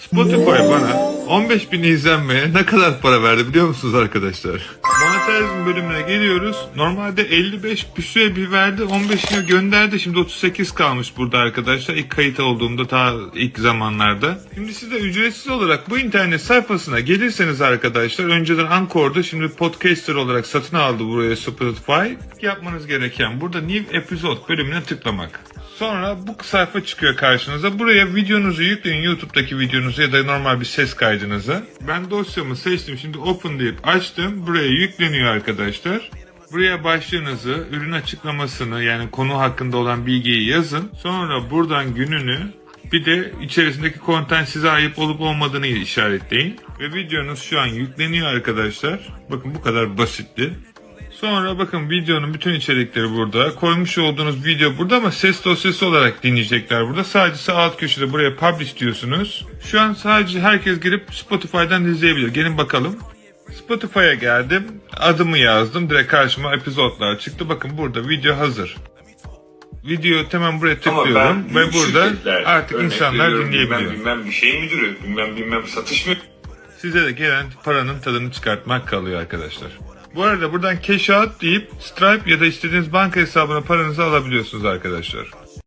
Spotify bana 15 bin izlenmeye ne kadar para verdi biliyor musunuz arkadaşlar? Monetarizm bölümüne geliyoruz. Normalde 55 bir süre bir verdi. 15'ine gönderdi. Şimdi 38 kalmış burada arkadaşlar. İlk kayıt olduğumda ta ilk zamanlarda. Şimdi siz de ücretsiz olarak bu internet sayfasına gelirseniz arkadaşlar önceden Anchor'da şimdi podcaster olarak satın aldı buraya Spotify. Yapmanız gereken burada New Episode bölümüne tıklamak. Sonra bu sayfa çıkıyor karşınıza. Buraya videonuzu yükleyin YouTube'daki videonuzu ya da normal bir ses kaydınızı. Ben dosyamı seçtim. Şimdi open deyip açtım. Buraya yükleniyor arkadaşlar. Buraya başlığınızı, ürün açıklamasını yani konu hakkında olan bilgiyi yazın. Sonra buradan gününü bir de içerisindeki content size ait olup olmadığını işaretleyin. Ve videonuz şu an yükleniyor arkadaşlar. Bakın bu kadar basitti. Sonra bakın videonun bütün içerikleri burada. Koymuş olduğunuz video burada ama ses dosyası olarak dinleyecekler burada. Sadece sağ alt köşede buraya publish diyorsunuz. Şu an sadece herkes girip Spotify'dan izleyebilir. Gelin bakalım. Spotify'a geldim. Adımı yazdım. Direkt karşıma epizodlar çıktı. Bakın burada video hazır. Video hemen buraya tıklıyorum ve burada artık insanlar dinleyebiliyor. Bilmem, bilmem bir şey müdürü, bilmem bilmem satış mı? Size de gelen paranın tadını çıkartmak kalıyor arkadaşlar. Bu arada buradan cash out deyip Stripe ya da istediğiniz banka hesabına paranızı alabiliyorsunuz arkadaşlar.